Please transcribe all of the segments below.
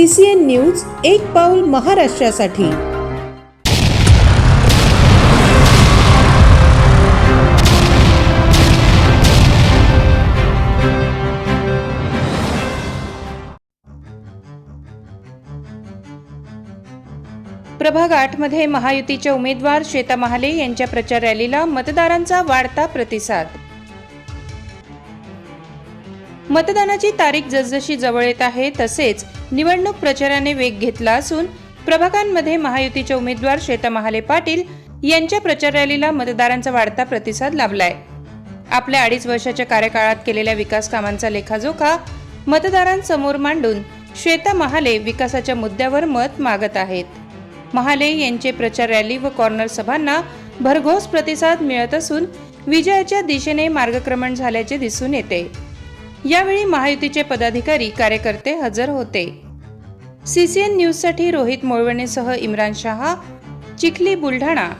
C C N news एक पाऊल महाराष्ट्रासाठी. प्रभाग आठमध्ये महायुतीच्या उमेदवार श्वेता महाले यांच्या प्रचार रॅलीला मतदारांचा वाढता प्रतिसाद. मतदानाची तारीख जसजशी जवळ येत आहे तसेच निवडणूक प्रचाराने वेग घेतला असून प्रभागांमध्ये महायुतीचे उमेदवार श्वेता महाले पाटील यांच्या प्रचार रॅलीला मतदारांचा वाढता प्रतिसाद लाभलाय. आपल्या अडीच वर्षाच्या कार्यकाळात केलेल्या विकास कामांचा लेखाजोखा मतदारांसमोर मांडून श्वेता महाले विकासाच्या मुद्द्यावर मत मागत आहेत. महाले यांचे प्रचार रॅली व कॉर्नर सभांना भरघोस प्रतिसाद मिळत असून विजयाच्या दिशेने मार्गक्रमण झाल्याचे दिसून येते. यावेळी महायुतीचे पदाधिकारी कार्यकर्ते हजर होते. सीसीएन न्यूजसाठी रोहित मोळवणेसह इम्रान शहा चिखली बुलढाणा.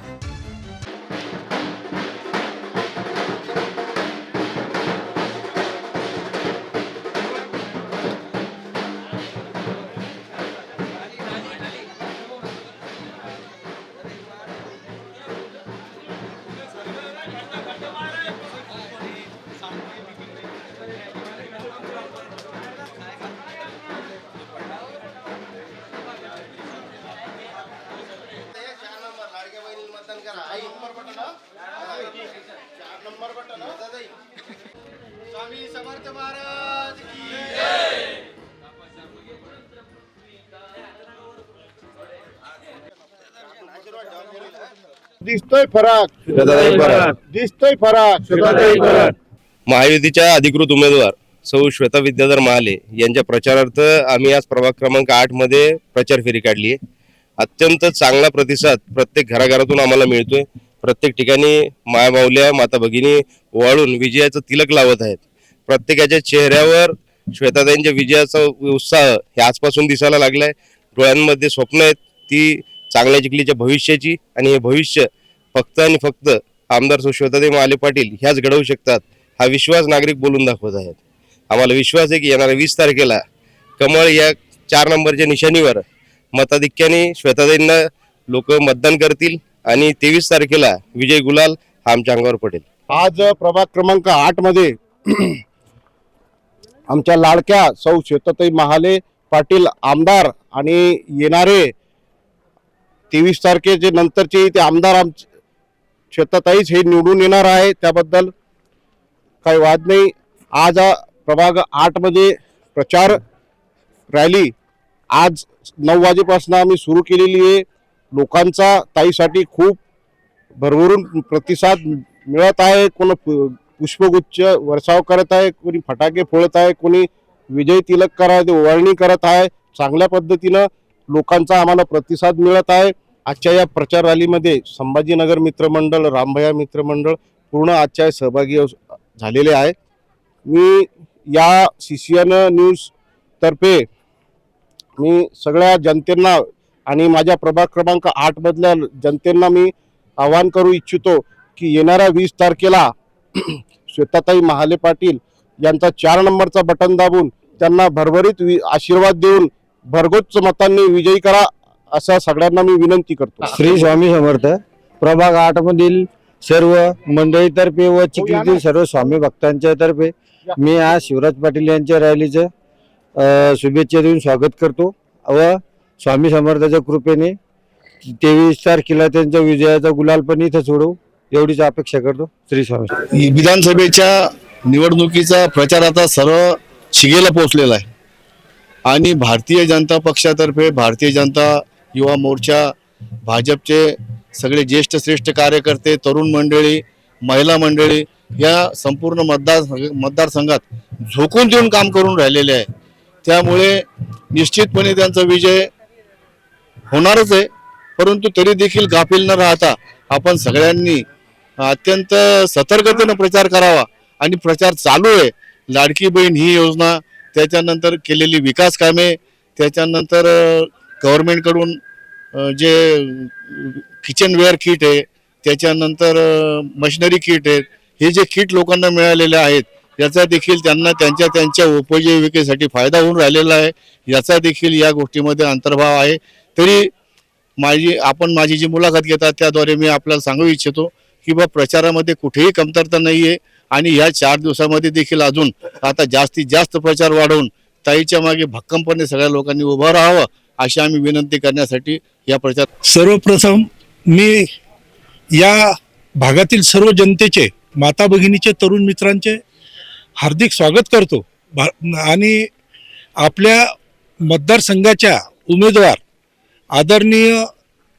दिसतोय फरक. दिसतोय फरक. महायुतीच्या अधिकृत उमेदवार सौ श्वेता विद्याधर महाले यांच्या प्रचारार्थ आम्ही आज प्रभाग क्रमांक आठमध्ये प्रचार फेरी काढली आहे. अत्यंत चांगला प्रतिसाद प्रत्येक घराघरातून आम्हाला मिळतोय. प्रत्येक ठिकाणी माया माऊल्या माता भगिनी ओवाळून विजयाचं तिलक लावत आहेत. प्रत्येकाच्या चेहऱ्यावर श्वेताताईंच्या विजयाचा उत्साह हे आजपासून दिसायला लागलाय. डोळ्यांमध्ये स्वप्न आहेत ती चांगल्या चिखलीच्या भविष्याची आणि हे भविष्य फक्त आणि फक्त आमदार सुश्वेतादेवी माले पाटील ह्याच घडवू शकतात हा विश्वास नागरिक बोलून दाखवत आहेत. आम्हाला विश्वास आहे की येणाऱ्या वीस तारखेला कमळ या चार नंबरच्या निशाणीवर मताधिक्याने श्वेतादेवींना लोक मतदान करतील आणि तेवीस तारखेला विजय गुलाल हा आमच्या अंगावर पडेल. आज प्रभाग क्रमांक आठमध्ये आमच्या लाडक्या सौ श्वेताताई महाले पाटील आमदार आणि येणारे तेवीस तारखेचे नंतरचे ते आमदार आम श्वेताताईच हे निवडून येणार आहे त्याबद्दल काही वाद नाही. आज प्रभाग आठमध्ये प्रचार रॅली आज नऊ वाजेपासून आम्ही सुरू केलेली आहे. लोकांचा ताईसाठी खूप भरभरून प्रतिसाद मिळत आहे. कोण पु- पुष्पगुच्छ वर्षाव करत आहे कोणी फटाके फोडत आहे कोणी विजय तिलक करत ओवाळणी करत आहे. चांगल्या पद्धतीनं लोकांचा आम्हाला प्रतिसाद मिळत आहे. आजच्या या प्रचार रॅलीमध्ये संभाजीनगर मित्रमंडळ रामभया मित्रमंडळ पूर्ण आजच्या सहभागी झालेले आहे. मी या सी सी एन न्यूज तर्फे मी सगळ्या जनतेंना आणि माझ्या प्रभाग क्रमांक आठमधल्या जनतेंना मी आवाहन करू इच्छितो की येणाऱ्या वीस तारखेला श्वेताताई महाले पाटील यांचा चार नंबरचा बटन दाबून त्यांना भरभरीत वि- आशीर्वाद देऊन भरघोस मतांनी विजयी करा असं सगळ्यांना मी विनंती करतो. श्री स्वामी समर्थ प्रभाग आठ मधील सर्व मंडळीतर्फे व चिखलीतील सर्व स्वामी भक्तांच्या तर्फे मी आज शिवराज पाटील यांच्या रॅलीचं शुभेच्छा देऊन स्वागत करतो. व स्वामी समर्थाच्या कृपेने तेवीस तारखेला त्यांच्या विजयाचा गुलाल पण इथं सोडवू एवढीच अपेक्षा करतो. श्री स्वामी. विधानसभेच्या निवडणुकीचा प्रचार आता सर्व शिगेला पोहोचलेला आहे. आणि भारतीय जनता पक्षातर्फे भारतीय जनता युवा मोर्चा भाजपचे सगळे ज्येष्ठ श्रेष्ठ कार्यकर्ते तरुण मंडळी महिला मंडळी या संपूर्ण मतदार मतदारसंघात झोकून देऊन काम करून राहिलेले आहे. त्यामुळे निश्चितपणे त्यांचा विजय होणारच आहे. परंतु तरी देखील गाफील न राहता आपण सगळ्यांनी अत्यंत सतर्कतेनं प्रचार करावा आणि प्रचार चालू आहे. लाडकी बहीण ही योजना त्याच्यानंतर केलेली विकास कामे त्याच्यानंतर गव्हर्मेंटकडून जे किचनवेअर किट आहे त्याच्यानंतर मशिनरी किट आहेत हे जे किट लोकांना मिळालेले आहेत याचा देखील त्यांना त्यांच्या त्यांच्या उपजीविकेसाठी फायदा होऊन राहिलेला आहे. याचा देखील या गोष्टीमध्ये अंतर्भाव आहे. तरी माझी आपण माझी जी मुलाखत घेतात त्याद्वारे मी आपल्याला सांगू इच्छितो की बा प्रचारामध्ये कुठेही कमतरता नाही आहे आणि या चार दिवसामध्ये देखील अजून आता जास्तीत जास्त प्रचार वाढवून ताईच्या मागे भक्कमपणे सगळ्या लोकांनी उभं राहावं अशी आम्ही विनंती करण्यासाठी या प्रचार सर्वप्रथम मी या भागातील सर्व जनतेचे माता भगिनीचे तरुण मित्रांचे हार्दिक स्वागत करतो. भा- आणि आपल्या मतदारसंघाच्या उमेदवार आदरणीय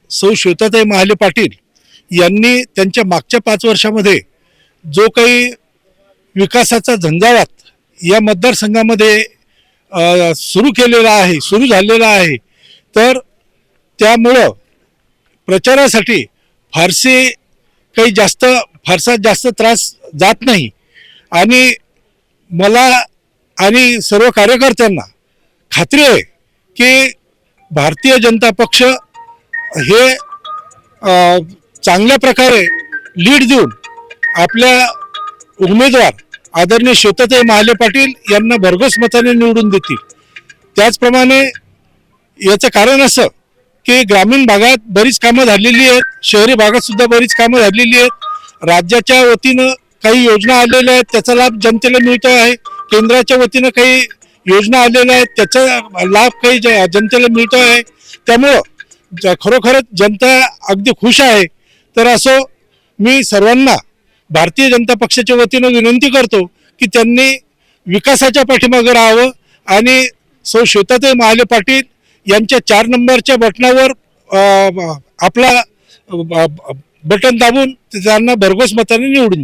सौ श्वेताताई महाले पाटील यांनी त्यांच्या मागच्या पाच वर्षामध्ये जो काही विकासाचा झंझावात या मतदारसंघामध्ये सुरू केलेला आहे सुरू झालेला आहे. तर त्यामुळं प्रचारासाठी फारसे काही जास्त फारसा जास्त त्रास जात नाही. आणि मला आणि सर्व कार्यकर्त्यांना खात्री आहे की भारतीय जनता पक्ष हे चांगल्या प्रकारे लीड देऊन आपल्या उमेदवार आदरणीय शेतते महाले पाटील यांना भरघोस मताने निवडून देतील. त्याचप्रमाणे याचं कारण असं की ग्रामीण भागात बरीच कामं झालेली आहेत शहरी भागात सुद्धा बरीच कामं झालेली आहेत. राज्याच्या वतीनं काही योजना आलेल्या आहेत त्याचा लाभ जनतेला मिळतो आहे. केंद्राच्या वतीनं काही योजना आलेल्या आहेत त्याचा लाभ काही ज- जनतेला मिळतो आहे. त्यामुळं ज- खरोखरच जनता अगदी खुश आहे. तर असो मी सर्वांना भारतीय जनता पक्षाच्या वतीनं विनंती करतो की त्यांनी विकासाच्या पाठीमागं राहावं आणि सौ श्वेताताई महाले पाटील यांच्या चार नंबरच्या बटनावर आपला बटन दाबून त्यांना भरघोस मताने निवडून